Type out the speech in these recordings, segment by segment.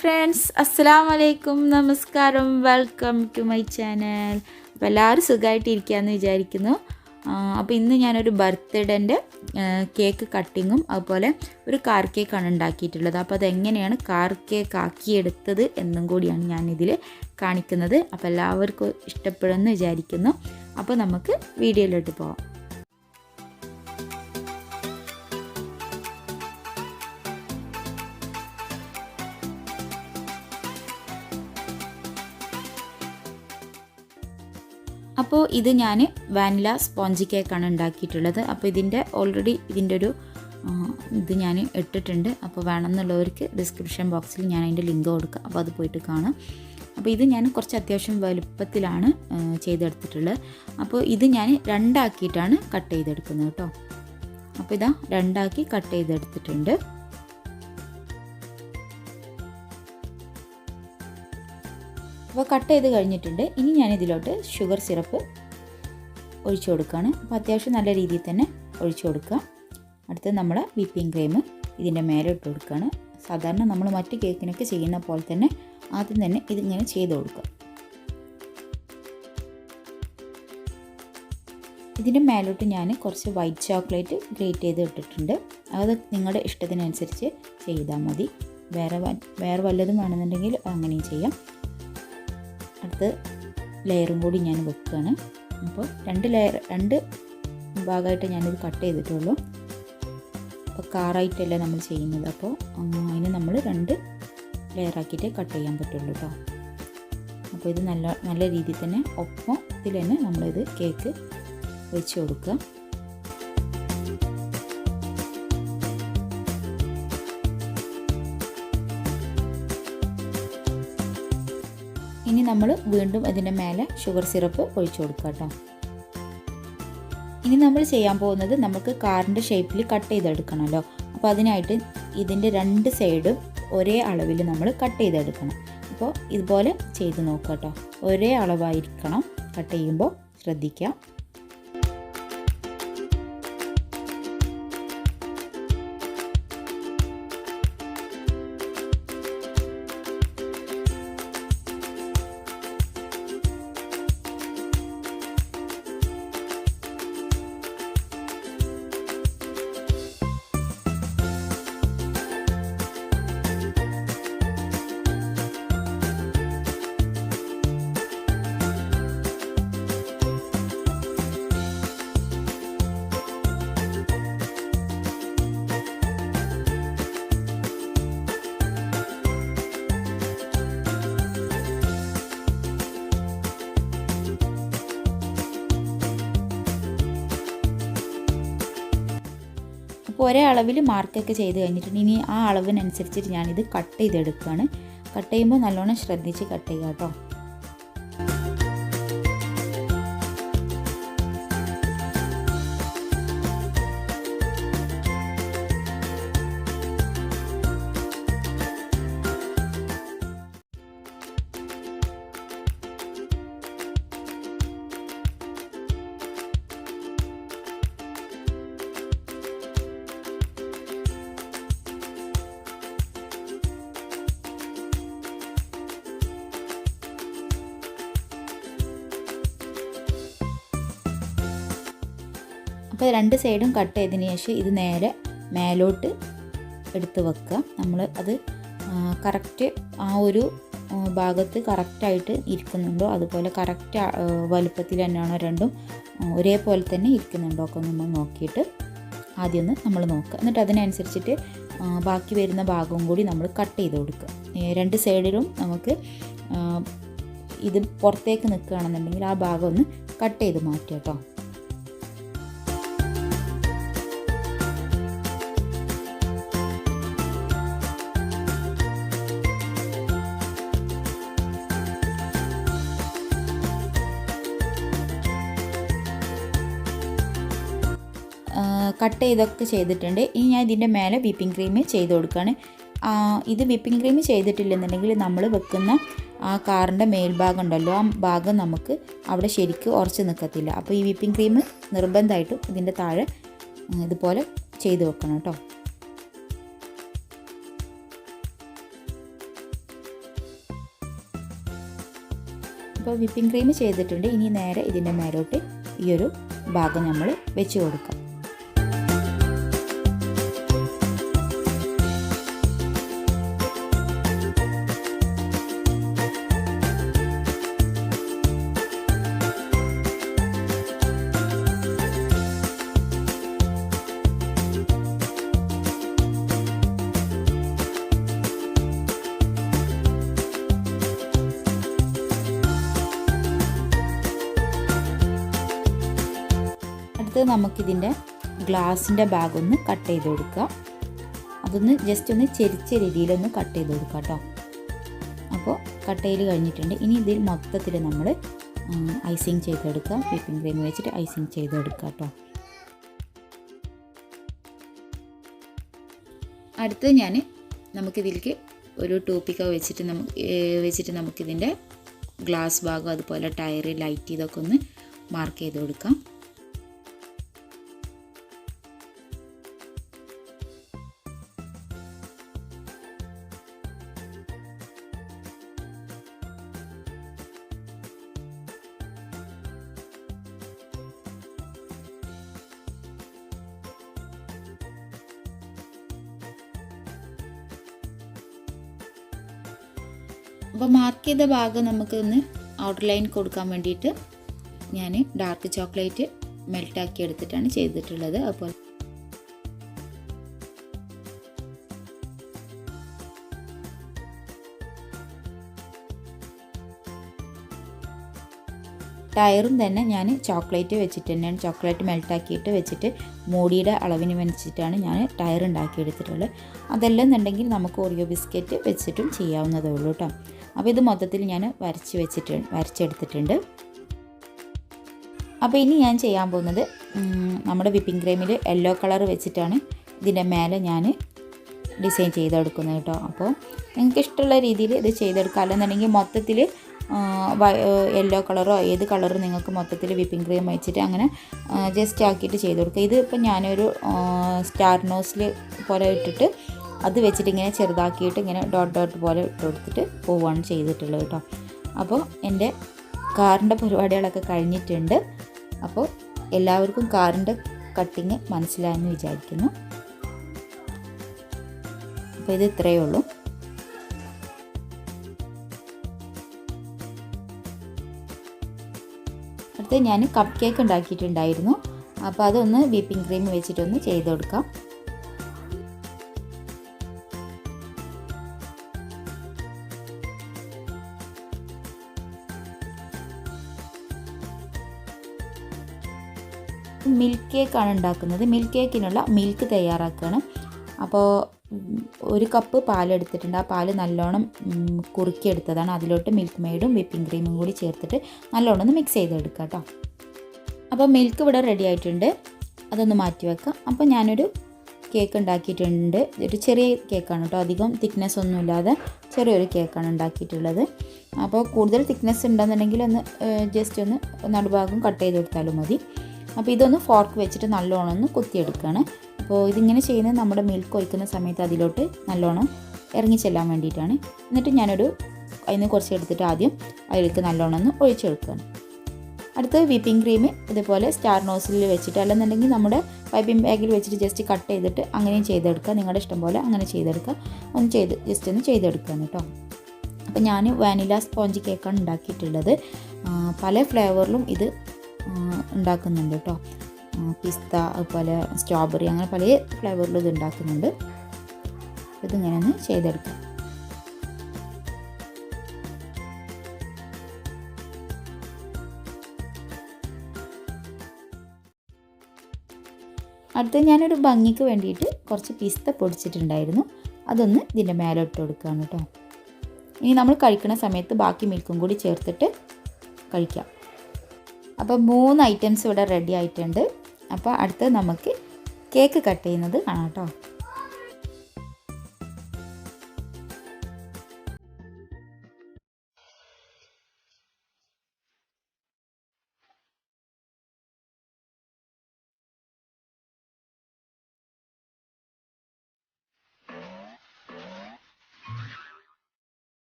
Friends അസ്സാം വലൈക്കും നമസ്കാരം. Welcome to my channel. അപ്പോൾ എല്ലാവരും സുഖമായിട്ടിരിക്കാമെന്ന് വിചാരിക്കുന്നു. അപ്പോൾ ഇന്ന് ഞാനൊരു ബർത്ത്ഡേന്റെ കേക്ക് കട്ടിങ്ങും അതുപോലെ ഒരു കാർ കേക്കാണ് ഉണ്ടാക്കിയിട്ടുള്ളത്. അപ്പോൾ അതെങ്ങനെയാണ് കാർ കേക്ക് ആക്കിയെടുത്തത് എന്നും കൂടിയാണ് ഞാനിതിൽ കാണിക്കുന്നത്. അപ്പോൾ എല്ലാവർക്കും ഇഷ്ടപ്പെടുമെന്ന് വിചാരിക്കുന്നു. അപ്പോൾ നമുക്ക് വീഡിയോയിലോട്ട് പോവാം. ഇത് ഞാൻ വാനില സ്പോഞ്ച് കേക്കാണ് ഉണ്ടാക്കിയിട്ടുള്ളത്. അപ്പോൾ ഇതിന്റെ ഓൾറെഡി ഇതിന്റെ ഒരു ഇത് ഞാൻ ഇട്ടിട്ടുണ്ട്. അപ്പോൾ വേണമെന്നുള്ളവർക്ക് ഡിസ്ക്രിപ്ഷൻ ബോക്സിൽ ഞാൻ അതിന്റെ ലിങ്ക് കൊടുക്കുക അപ്പോൾ അത് പോയിട്ട് കാണാം. അപ്പോൾ ഇത് ഞാൻ കുറച്ച് അത്യാവശ്യം വലുപ്പത്തിലാണ് ചെയ്തെടുത്തിട്ടുള്ളത്. അപ്പോൾ ഇത് ഞാൻ രണ്ടാക്കിയിട്ടാണ് കട്ട് ചെയ്തെടുക്കുന്നത് കേട്ടോ. അപ്പോൾ ഇതാ രണ്ടാക്കി കട്ട് ചെയ്തെടുത്തിട്ടുണ്ട്. അപ്പോൾ കട്ട് ചെയ്ത് കഴിഞ്ഞിട്ടുണ്ട്. ഇനി ഞാൻ ഇതിലോട്ട് ഷുഗർ സിറപ്പ് ഒഴിച്ചു കൊടുക്കുകയാണ്. അപ്പോൾ അത്യാവശ്യം നല്ല രീതിയിൽ തന്നെ ഒഴിച്ചു കൊടുക്കുക. അടുത്ത് നമ്മൾ വിപ്പിംഗ് ക്രീം ഇതിന്റെ മേലെ ഇട്ട് കൊടുക്കുകയാണ്. സാധാരണ നമ്മൾ മറ്റ് കേക്കിനൊക്കെ ചെയ്യുന്ന പോലെ തന്നെ ആദ്യം തന്നെ ഇതിങ്ങനെ ചെയ്ത് കൊടുക്കുക. ഇതിന്റെ മേലോട്ട് ഞാൻ കുറച്ച് വൈറ്റ് ചോക്ലേറ്റ് ഗ്രേറ്റ് ചെയ്ത് ഇട്ടിട്ടുണ്ട്. അത് നിങ്ങളുടെ ഇഷ്ടത്തിനനുസരിച്ച് ചെയ്താൽ മതി. വേറെ വേറെ വല്ലതും വേണമെന്നുണ്ടെങ്കിൽ അങ്ങനെയും ചെയ്യാം. അടുത്ത് ലെയറും കൂടി ഞാൻ വെക്കുകയാണ്. അപ്പോൾ രണ്ട് ലെയർ രണ്ട് ഭാഗമായിട്ട് ഞാനിത് കട്ട് ചെയ്തിട്ടുള്ളൂ. അപ്പോൾ കാറായിട്ടല്ല നമ്മൾ ചെയ്യുന്നത്. അപ്പോൾ അതിന് നമ്മൾ രണ്ട് ലെയറാക്കിയിട്ട് കട്ട് ചെയ്യാൻ പറ്റുള്ളൂ കേട്ടോ. അപ്പോൾ ഇത് നല്ല നല്ല രീതിയിൽ തന്നെ ഒപ്പം ഇതിൽ തന്നെ നമ്മളിത് കേക്ക് വെച്ച് കൊടുക്കുക. നമ്മൾ വീണ്ടും അതിന്റെ മേലെ ഷുഗർ സിറപ്പ് ഒഴിച്ചു കൊടുക്കുക കേട്ടോ ഇനി നമ്മൾ ചെയ്യാൻ പോകുന്നത് നമുക്ക് കാറിന്റെ ഷേപ്പിൽ കട്ട് ചെയ്തെടുക്കണമല്ലോ അപ്പോൾ അതിനായിട്ട് ഇതിന്റെ രണ്ട് സൈഡും ഒരേ അളവിൽ നമ്മൾ കട്ട് ചെയ്തെടുക്കണം. അപ്പോൾ ഇതുപോലെ ചെയ്ത് നോക്കുക കേട്ടോ ഒരേ അളവായിരിക്കണം കട്ട് ചെയ്യുമ്പോൾ ശ്രദ്ധിക്കുക. അപ്പോൾ ഒരേ അളവിൽ മാർക്കൊക്കെ ചെയ്ത് കഴിഞ്ഞിട്ടുണ്ട്. ഇനി ആ അളവിനനുസരിച്ചിട്ട് ഞാനിത് കട്ട് ചെയ്തെടുക്കുകയാണ് കട്ട് ചെയ്യുമ്പോൾ നല്ലോണം ശ്രദ്ധിച്ച് കട്ട് ചെയ്യുക കേട്ടോ അപ്പോൾ രണ്ട് സൈഡും കട്ട് ചെയ്തതിന് ശേഷം ഇത് നേരെ മേലോട്ട് എടുത്ത് വെക്കുക. നമ്മൾ അത് കറക്റ്റ് ആ ഒരു ഭാഗത്ത് കറക്റ്റായിട്ട് ഇരിക്കുന്നുണ്ടോ? അതുപോലെ കറക്റ്റ് വലുപ്പത്തിൽ തന്നെയാണോ രണ്ടും ഒരേപോലെ തന്നെ ഇരിക്കുന്നുണ്ടോ ഒക്കെ നമ്മൾ നോക്കിയിട്ട് ആദ്യം ഒന്ന് നമ്മൾ നോക്കുക. എന്നിട്ട് അതിനനുസരിച്ചിട്ട് ബാക്കി വരുന്ന ഭാഗവും കൂടി നമ്മൾ കട്ട് ചെയ്ത് കൊടുക്കുക. രണ്ട് സൈഡിലും നമുക്ക് ഇത് പുറത്തേക്ക് നിൽക്കുകയാണെന്നുണ്ടെങ്കിൽ ആ ഭാഗം ഒന്ന് കട്ട് ചെയ്ത് മാറ്റുക കേട്ടോ. കട്ട് ചെയ്തൊക്കെ ചെയ്തിട്ടുണ്ട്. ഇനി ഞാൻ ഇതിന്റെ മേലെ വിപ്പിംഗ് ക്രീം ചെയ്ത് കൊടുക്കുകയാണ്. ഇത് വിപ്പിംഗ് ക്രീം ചെയ്തിട്ടില്ലെന്നുണ്ടെങ്കിൽ നമ്മൾ വെക്കുന്ന ആ കാറിന്റെ മേൽഭാഗം ഉണ്ടല്ലോ ആ ഭാഗം നമുക്ക് അവിടെ ശരിക്ക് ഉറച്ച് നിൽക്കത്തില്ല. അപ്പോൾ ഈ വിപ്പിംഗ് ക്രീം നിർബന്ധമായിട്ടും ഇതിന്റെ താഴെ ഇതുപോലെ ചെയ്ത് വെക്കണം കേട്ടോ. അപ്പോൾ വിപ്പിംഗ് ക്രീം ചെയ്തിട്ടുണ്ട്. ഇനി നേരെ ഇതിന്റെ മേലോട്ട് ഈ ഒരു ഭാഗം നമ്മൾ വെച്ച് കൊടുക്കാം. അടുത്തത് നമുക്കിതിന്റെ ഗ്ലാസിന്റെ ഭാഗമൊന്ന് കട്ട് ചെയ്ത് കൊടുക്കുക. അതൊന്ന് ജസ്റ്റ് ഒന്ന് ചെരിച്ച രീതിയിലൊന്ന് കട്ട് ചെയ്ത് കൊടുക്കുക കേട്ടോ അപ്പോൾ കട്ട് ചെയ്ത് കഴിഞ്ഞിട്ടുണ്ട്. ഇനി ഇതിൽ മൊത്തത്തിൽ നമ്മൾ ഐസിങ് ചെയ്തെടുക്കുക. വിപ്പിംഗ് ക്രീം വെച്ചിട്ട് ഐസിങ് ചെയ്തെടുക്കുക കേട്ടോ അടുത്തത് ഞാൻ നമുക്കിതിലേക്ക് ഒരു ടൂപ്പിക്ക വെച്ചിട്ട് നമുക്ക് വെച്ചിട്ട് നമുക്കിതിന്റെ ഗ്ലാസ് ഭാഗം അതുപോലെ ടയർ ലൈറ്റ് ഇതൊക്കെ ഒന്ന് മാർക്ക് ചെയ്ത് കൊടുക്കാം. അപ്പോൾ മാർക്ക് ചെയ്ത ഭാഗം നമുക്കൊന്ന് ഔട്ടർ ലൈൻ കൊടുക്കാൻ വേണ്ടിയിട്ട് ഞാൻ ഡാർക്ക് ചോക്ലേറ്റ് മെൽട്ടാക്കി എടുത്തിട്ടാണ് ചെയ്തിട്ടുള്ളത്. അപ്പോൾ ടയറും തന്നെ ഞാൻ ചോക്ലേറ്റ് വെച്ചിട്ട് തന്നെയാണ് ചോക്ലേറ്റ് മെൽട്ടാക്കിയിട്ട് വെച്ചിട്ട് മൂടിയുടെ അളവിന് വെച്ചിട്ടാണ് ഞാൻ ടയർ ഉണ്ടാക്കിയെടുത്തിട്ടുള്ളത്. അതെല്ലാം എന്നുണ്ടെങ്കിൽ നമുക്ക് ഓറിയോ ബിസ്ക്കറ്റ് വെച്ചിട്ടും ചെയ്യാവുന്നതേ ഉള്ളൂ കേട്ടോ അപ്പോൾ ഇത് മൊത്തത്തിൽ ഞാൻ വരച്ച് വെച്ചിട്ട് വരച്ചെടുത്തിട്ടുണ്ട്. അപ്പോൾ ഇനി ഞാൻ ചെയ്യാൻ പോകുന്നത് നമ്മുടെ വിപ്പിംഗ് ക്രീമിൽ യെല്ലോ കളർ വെച്ചിട്ടാണ് ഇതിന്റെ മേലെ ഞാൻ ഡിസൈൻ ചെയ്തെടുക്കുന്നത് കേട്ടോ. അപ്പോൾ നിങ്ങൾക്ക് ഇഷ്ടമുള്ള രീതിയിൽ ഇത് ചെയ്തെടുക്കാം അല്ലെന്നുണ്ടെങ്കിൽ മൊത്തത്തിൽ യെല്ലോ കളറോ ഏത് കളറും നിങ്ങൾക്ക് മൊത്തത്തിൽ വിപ്പിംഗ് ക്രീം വെച്ചിട്ട് അങ്ങനെ ജസ്റ്റ് ആക്കിയിട്ട് ചെയ്ത് കൊടുക്കുക ഇത് ഇപ്പം ഞാനൊരു സ്റ്റാർ നോസിൽ പോലെ ഇട്ടിട്ട് അത് വെച്ചിട്ട് ഇങ്ങനെ ചെറുതാക്കിയിട്ട് ഇങ്ങനെ ഡോട്ട് ഡോട്ട് പോലെ ഇട്ട് കൊടുത്തിട്ട് പോവുകയാണ് ചെയ്തിട്ടുള്ളത് കേട്ടോ. അപ്പോൾ എന്റെ കാറിന്റെ പരിപാടികളൊക്കെ കഴിഞ്ഞിട്ടുണ്ട്. അപ്പോൾ എല്ലാവർക്കും കാറിന്റെ കട്ടിങ് മനസ്സിലായെന്ന് വിചാരിക്കുന്നു. അപ്പോൾ ഇത് ഇത്രയേ ഉള്ളൂ. അടുത്ത് ഞാൻ കപ്പ് കേക്ക് ഉണ്ടാക്കിയിട്ടുണ്ടായിരുന്നു. അപ്പോൾ അതൊന്ന് വീപ്പിംഗ് ക്രീം വെച്ചിട്ടൊന്ന് ചെയ്ത് കൊടുക്കാം. മിൽക്ക് കേക്കാണ് ഉണ്ടാക്കുന്നത്. മിൽക്ക് കേക്കിനുള്ള മിൽക്ക് തയ്യാറാക്കുകയാണ്. അപ്പോൾ ഒരു കപ്പ് പാലെടുത്തിട്ടുണ്ട് ആ പാൽ നല്ലോണം കുറുക്കിയെടുത്തതാണ്. അതിലോട്ട് മിൽക്ക് മെയ്ഡും വിപ്പിംഗ് ക്രീമും കൂടി ചേർത്തിട്ട് നല്ലോണം ഒന്ന് മിക്സ് ചെയ്തെടുക്കുക കേട്ടോ അപ്പോൾ മിൽക്ക് ഇവിടെ റെഡി ആയിട്ടുണ്ട്. അതൊന്ന് മാറ്റി വെക്കാം. അപ്പോൾ ഞാനൊരു കേക്ക് ഉണ്ടാക്കിയിട്ടുണ്ട്. ഒരു ചെറിയ കേക്കാണ് കേട്ടോ അധികം തിക്നെസ് ഒന്നുമില്ലാതെ ചെറിയൊരു കേക്കാണ് ഉണ്ടാക്കിയിട്ടുള്ളത്. അപ്പോൾ കൂടുതൽ തിക്നെസ് ഉണ്ടെന്നുണ്ടെങ്കിൽ ഒന്ന് ജസ്റ്റ് ഒന്ന് നടുഭാഗം കട്ട് ചെയ്ത് കൊടുത്താലും മതി. അപ്പോൾ ഇതൊന്ന് ഫോർക്ക് വെച്ചിട്ട് നല്ലോണം ഒന്ന് കുത്തിയെടുക്കുകയാണ്. അപ്പോൾ ഇതിങ്ങനെ ചെയ്യുന്നത് നമ്മുടെ മിൽക്ക് ഒഴിക്കുന്ന സമയത്ത് അതിലോട്ട് നല്ലോണം ഇറങ്ങി ചെല്ലാൻ വേണ്ടിയിട്ടാണ്. എന്നിട്ട് ഞാനൊരു അതിന് കുറച്ച് എടുത്തിട്ട് ആദ്യം അതിലേക്ക് നല്ലോണം ഒന്ന് ഒഴിച്ചെടുക്കുകയാണ്. അടുത്ത് വിപ്പിംഗ് ക്രീം ഇതുപോലെ സ്റ്റാർ നോസിലിൽ വെച്ചിട്ട് അല്ലെന്നുണ്ടെങ്കിൽ നമ്മുടെ പൈപ്പിംഗ് ബാഗിൽ വെച്ചിട്ട് ജസ്റ്റ് കട്ട് ചെയ്തിട്ട് അങ്ങനെയും ചെയ്തെടുക്കുക. നിങ്ങളുടെ ഇഷ്ടം പോലെ അങ്ങനെ ചെയ്തെടുക്കുക. ഒന്ന് ചെയ്ത് ജസ്റ്റ് ഒന്ന് ചെയ്തെടുക്കുകയാണ് കേട്ടോ. അപ്പോൾ ഞാൻ വാനില സ്പോഞ്ച് കേക്കാണ് ഉണ്ടാക്കിയിട്ടുള്ളത്. പല ഫ്ലേവറിലും ഇത് ഉണ്ടാക്കുന്നുണ്ട് കേട്ടോ പിസ്ത അതുപോലെ സ്ട്രോബെറി അങ്ങനെ പല ഫ്ലേവറിലും ഇത് ഉണ്ടാക്കുന്നുണ്ട്. ഇതിങ്ങനെ ഒന്ന് ചെയ്തെടുക്കാം അടുത്ത് ഞാനൊരു ഭംഗിക്ക് വേണ്ടിയിട്ട് കുറച്ച് പിസ്ത പൊടിച്ചിട്ടുണ്ടായിരുന്നു. അതൊന്ന് ഇതിന്റെ മേലെ ഇട്ട് കൊടുക്കുകയാണ് കേട്ടോ ഇനി നമ്മൾ കഴിക്കുന്ന സമയത്ത് ബാക്കി മിൽക്കും കൂടി ചേർത്തിട്ട് കഴിക്കാം. അപ്പോൾ മൂന്ന് ഐറ്റംസ് ഇവിടെ റെഡി ആയിട്ടുണ്ട്. അപ്പോൾ അടുത്ത് നമുക്ക് കേക്ക് കട്ട് ചെയ്യുന്നത് കാണാം കേട്ടോ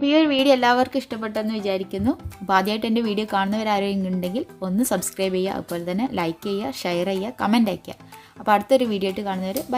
അപ്പോൾ ഈ ഒരു വീഡിയോ എല്ലാവർക്കും ഇഷ്ടപ്പെട്ടെന്ന് വിചാരിക്കുന്നു. അപ്പോൾ ആദ്യമായിട്ട് എന്റെ വീഡിയോ കാണുന്നവരാരെങ്കിലും ഉണ്ടെങ്കിൽ ഒന്ന് സബ്സ്ക്രൈബ് ചെയ്യുക അതുപോലെ തന്നെ ലൈക്ക് ചെയ്യുക ഷെയർ ചെയ്യുക കമന്റ് അയയ്ക്കുക. അപ്പോൾ അടുത്തൊരു വീഡിയോ ആയിട്ട് കാണുന്നവർ